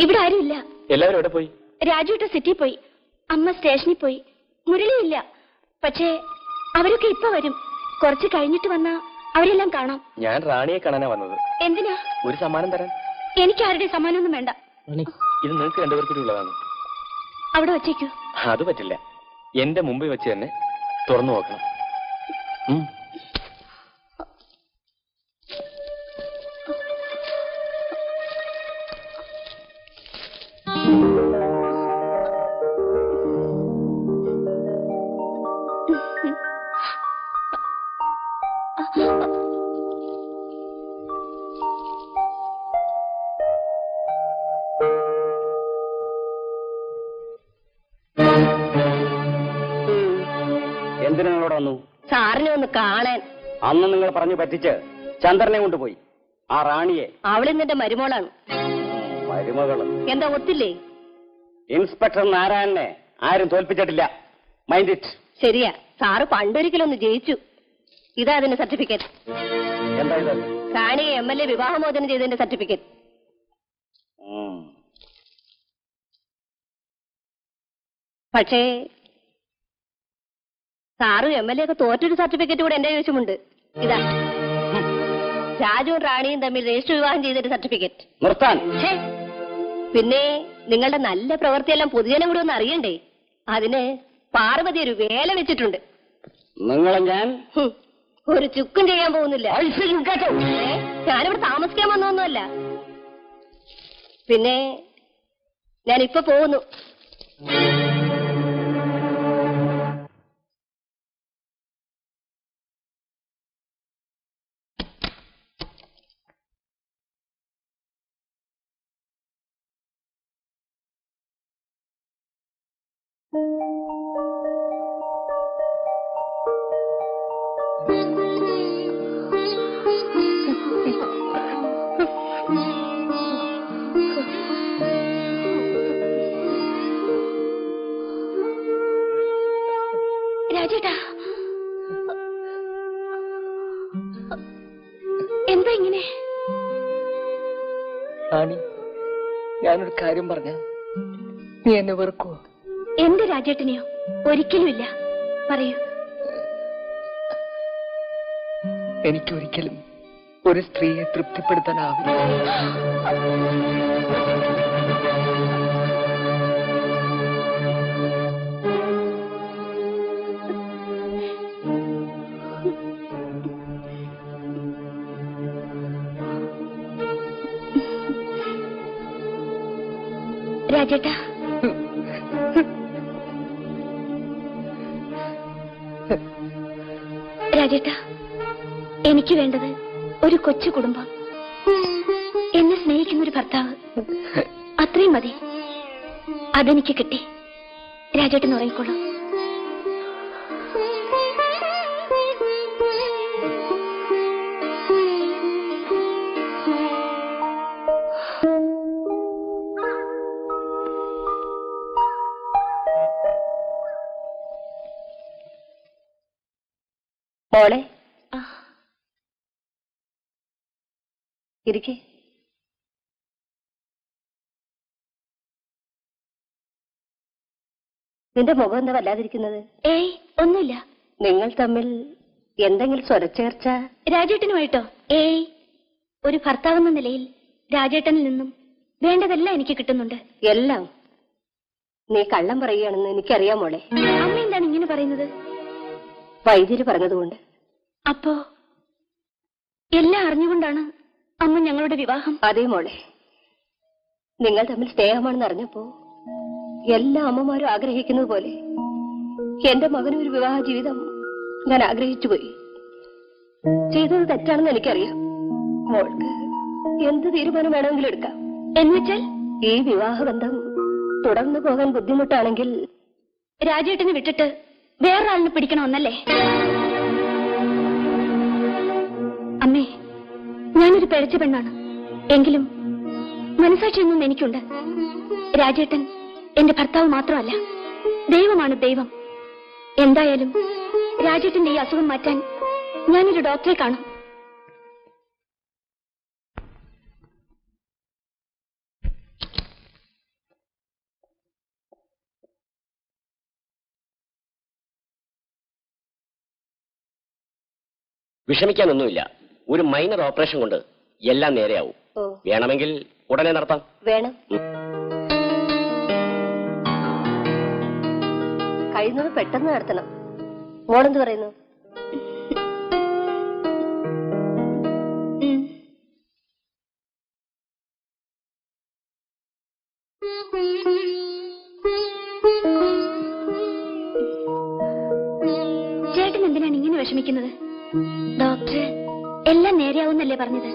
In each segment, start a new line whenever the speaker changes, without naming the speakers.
ഇവിടെ ആരുമില്ല
എല്ലാവരും എവിടെ പോയി?
രാജുവിട്ട് സിറ്റി പോയി. അമ്മ സ്റ്റേഷനിൽ പോയി. മുരളിയില്ല പക്ഷേ അവരൊക്കെ ഇപ്പൊ വരും. കുറച്ച് കഴിഞ്ഞിട്ട് വന്നാ അവരെല്ലാം കാണാം.
ഞാൻ റാണിയെ കാണാനാ വന്നത്.
എന്തിനാ?
ഒരു സമ്മാനം തരാൻ.
എനിക്ക് ആരുടെ സമ്മാനമൊന്നും വേണ്ട.
ഇത് നിങ്ങൾക്ക് രണ്ടുപേർക്കും ഉള്ളതാണ്.
അവിടെ വച്ചേക്കൂ.
അത് പറ്റില്ല. എന്റെ മുമ്പിൽ വെച്ച് തന്നെ തുറന്നു നോക്കണം.
ഒന്ന് കാണാൻ.
അന്ന് നിങ്ങൾ പറഞ്ഞു പറ്റിച്ച് ചന്ദ്രനെ കൊണ്ടുപോയി. ആ റാണിയെ.
അവളിന്നെന്റെ മരുമോളാണ്.
മരുമകൾ.
എന്താ ഒത്തില്ലേ?
ഇൻസ്പെക്ടർ നാരായണനെ ആരും തോൽപ്പിച്ചിട്ടില്ല. മൈൻഡ് ഇറ്റ്
ശരിയാ. സാറ് പണ്ടൊരിക്കലൊന്ന് ജയിച്ചു. ഇതാ അതിന്റെ സർട്ടിഫിക്കറ്റ്.
എന്താ ഇത്?
റാണിയെ എം എൽ എ വിവാഹമോചനം ചെയ്തതിന്റെ സർട്ടിഫിക്കറ്റ്. പക്ഷേ സാറും എം എൽ എ ഒക്കെ തോറ്റൊരു സർട്ടിഫിക്കറ്റ് കൂടെ എന്റെ കൈവശമുണ്ട് ഇതാ. രാജുവും റാണിയും തമ്മിൽ രജിസ്റ്റർ വിവാഹം ചെയ്തൊരു സർട്ടിഫിക്കറ്റ്.
നിർത്താൻ.
പിന്നെ നിങ്ങളുടെ നല്ല പ്രവൃത്തിയെല്ലാം പൊതുജനം കൂടെ ഒന്ന് അറിയണ്ടേ? അതിന് പാർവതി ഒരു വേല വെച്ചിട്ടുണ്ട്.
നിങ്ങളെ ഞാൻ
ഒരു ചുക്കും ചെയ്യാൻ പോകുന്നില്ല. ഞാനിവിടെ താമസിക്കാൻ വന്നൊന്നുമല്ല. പിന്നെ ഞാൻ ഇപ്പൊ പോകുന്നു.
എന്താ ഇങ്ങനെ?
റാണി ഞാനൊരു കാര്യം പറഞ്ഞ. നീ എന്നെ വെറുക്കുവോ?
എന്റെ രാജേട്ടനെയോ? ഒരിക്കലുമില്ല. പറയൂ.
എനിക്കൊരിക്കലും ഒരു സ്ത്രീയെ തൃപ്തിപ്പെടുത്താനാവില്ല.
രാജേട്ടാ. എനിക്ക് വേണ്ടത് ഒരു കൊച്ചു കുടുംബം. എന്നെ സ്നേഹിക്കുന്ന ഒരു ഭർത്താവ്. അത്രയും മതി. അതെനിക്ക് കിട്ടി. രാജേട്ടൻ ഉറങ്ങിക്കോളൂ.
മോളെ. ഇരിക്കേ. നിന്റെ മുഖം എന്താ വല്ലാതിരിക്കുന്നത്?
ഏയ് ഒന്നുമില്ല.
നിങ്ങൾ തമ്മിൽ എന്തെങ്കിലും സ്വരച്ചേർച്ച?
രാജേട്ടനുമായിട്ടോ? ഏയ് ഒരു ഭർത്താവെന്ന നിലയിൽ രാജേട്ടനിൽ നിന്നും വേണ്ടതെല്ലാം എനിക്ക് കിട്ടുന്നുണ്ട്.
എല്ലാം നീ കള്ളം പറയുകയാണെന്ന് എനിക്കറിയാം മോളെ.
അമ്മ എന്താണ് ഇങ്ങനെ പറയുന്നത്?
വൈദ്യര് പറഞ്ഞതുകൊണ്ട്.
അപ്പോ എല്ലാം അറിഞ്ഞുകൊണ്ടാണ് അമ്മ ഞങ്ങളുടെ വിവാഹം?
അതേ മോളെ. നിങ്ങൾ തമ്മിൽ സ്നേഹമാണെന്ന് അറിഞ്ഞപ്പോ എല്ലാ അമ്മമാരും ആഗ്രഹിക്കുന്നത് പോലെ എന്റെ മകനും ഒരു വിവാഹ ജീവിതം ഞാൻ ആഗ്രഹിച്ചു പോയി. ചെയ്തത് തെറ്റാണെന്ന് എനിക്കറിയാം. മോൾക്ക് എന്ത് തീരുമാനം വേണമെങ്കിലും എടുക്കാം.
എന്നുവെച്ചാൽ
ഈ വിവാഹബന്ധം തുടർന്നു പോകാൻ ബുദ്ധിമുട്ടാണെങ്കിൽ
രാജേട്ടനെ വിട്ടിട്ട് വേറൊരാളിനെ പിടിക്കണമെന്നല്ലേ? അമ്മേ ഞാനൊരു പിഴച്ച പെണ്ണാണ്. എങ്കിലും മനസ്സാക്ഷിയൊന്നും എനിക്കുണ്ട്. രാജേട്ടൻ എന്റെ ഭർത്താവ് മാത്രമല്ല. ദൈവമാണ് ദൈവം. എന്തായാലും രാജേട്ടന്റെ ഈ അസുഖം മാറ്റാൻ ഞാനൊരു ഡോക്ടറെ കാണും.
വിഷമിക്കാനൊന്നുമില്ല. ഒരു മൈനർ ഓപ്പറേഷൻ കൊണ്ട് എല്ലാം നേരെയാവും. വേണമെങ്കിൽ ഉടനെ നടത്താം.
വേണം. കഴിയുന്നത് പെട്ടെന്ന് നടത്തണം. മോളെന്ത് പറയുന്നു?
ചേട്ടൻ എന്തിനാണ് ഇങ്ങനെ വിഷമിക്കുന്നത്? ഡോക്ടർ എല്ലാം നേരെയാവുന്നല്ലേ പറഞ്ഞത്?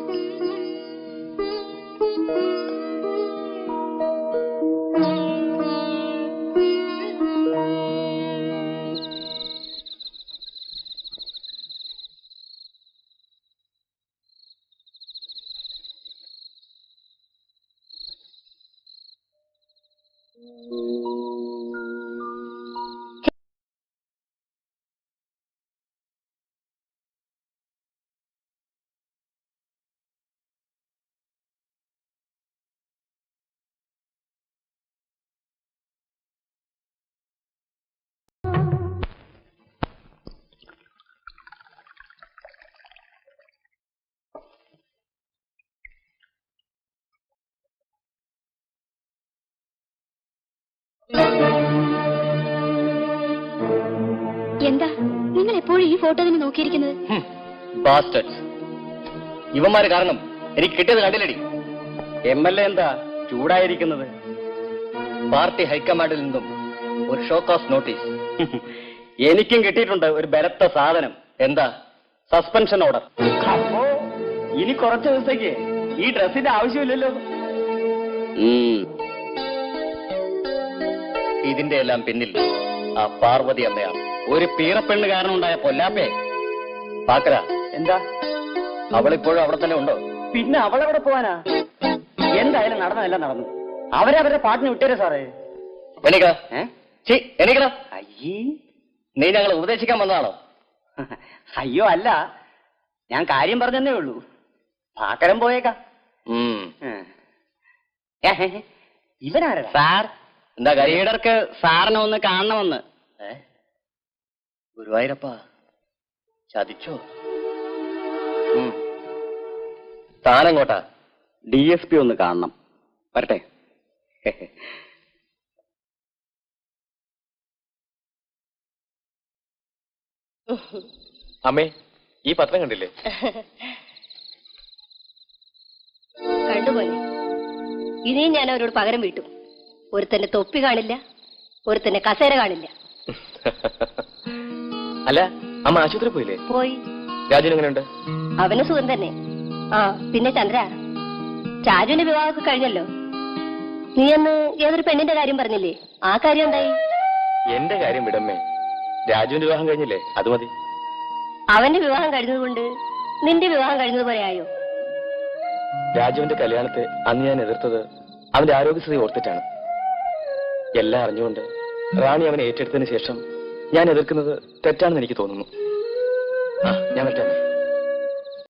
എന്താ? നിങ്ങൾ എപ്പോഴും ഈ ഫോട്ടോ തന്നെ നോക്കിയിരിക്കുന്നത്?
ഇവന്മാര് കാരണം എനിക്ക് കിട്ടിയത് കണ്ടില്ലടി. എം എൽ എ എന്താ ചൂടായിരിക്കുന്നത്? പാർട്ടി ഹൈക്കമാൻഡിൽ നിന്നും ഒരു ഷോക്ക് ഓഫ് നോട്ടീസ് എനിക്കും കിട്ടിയിട്ടുണ്ട് ഒരു ബലത്ത സാധനം. എന്താ? സസ്പെൻഷൻ ഓർഡർ ഇനി കുറച്ച് ദിവസത്തേക്ക് ഈ ഡ്രസ്സിന്റെ ആവശ്യമില്ലല്ലോ. ഇതിന്റെ എല്ലാം പിന്നിൽ ആ പാർവതി അമ്മയാണ്. ഒരു പീറപ്പെണ്ണ് കാരണം ഉണ്ടായ പൊല്ലാപ്പേ പാക്കര എന്താ? അവളിപ്പോഴും അവിടെ തന്നെ ഉണ്ടോ? പിന്നെ അവളെവിടെ പോവാനാ? എന്തായാലും നടന്നതെല്ലാം നടന്നു. അവരവരുടെ പാട്ടിന് വിട്ടേരെ സാറേ. എനിക്കാ എനിക്കടാ അയ്യേ. നീ ഞങ്ങൾ ഉപദേശിക്കാൻ വന്നതാണോ? അയ്യോ അല്ല. ഞാൻ കാര്യം പറഞ്ഞതന്നേ ഉള്ളൂ. പാക്കരം പോയേക്കാ. ഇവനാരാ സാർ എന്താ ലീഡർക്ക് സാറിനെ ഒന്ന് കാണണമെന്ന്? ഗുരുവായൂരപ്പ ചതിച്ചോ? താനെങ്ങോട്ടാ? ഡി എസ് പി ഒന്ന് കാണണം. വരട്ടെ.
അമ്മേ ഈ പത്രം കണ്ടില്ലേ?
കണ്ടുപോലെ ഇനിയും ഞാൻ അവരോട് പകരം വീട്ടും. ഒരുത്തന്റെ തൊപ്പി കാണില്ല ഒരുത്തന്റെ കസേര കാണില്ല.
അല്ല അമ്മ ആശുപത്രി പോയില്ലേ?
പോയി.
രാജു എങ്ങനെയുണ്ട്?
അവന് സുഖം തന്നെ. ആ പിന്നെ ചന്ദ്ര ചാരുവിന്റെ വിവാഹമൊക്കെ കഴിഞ്ഞല്ലോ. നീ അന്ന് ഏതൊരു പെണ്ണിന്റെ കാര്യം പറഞ്ഞില്ലേ? ആ കാര്യം എന്തായി?
എന്റെ കാര്യം വിടമ്മേ. രാജുവിന്റെ വിവാഹം കഴിഞ്ഞില്ലേ? അത് മതി.
അവന്റെ വിവാഹം കഴിഞ്ഞതുകൊണ്ട് നിന്റെ വിവാഹം കഴിഞ്ഞതുപോലെ ആയോ?
രാജുവിന്റെ കല്യാണത്തെ അന്ന് ഞാൻ എതിർത്തത് അവന്റെ ആരോഗ്യസ്ഥിതി ഓർത്തിട്ടാണ്. എല്ലാം അറിഞ്ഞുകൊണ്ട് റാണി അവനെ ഏറ്റെടുത്തതിന് ശേഷം ഞാൻ എതിർക്കുന്നത് തെറ്റാണെന്ന് എനിക്ക് തോന്നുന്നു. ആ ഞാൻ പറ്റാം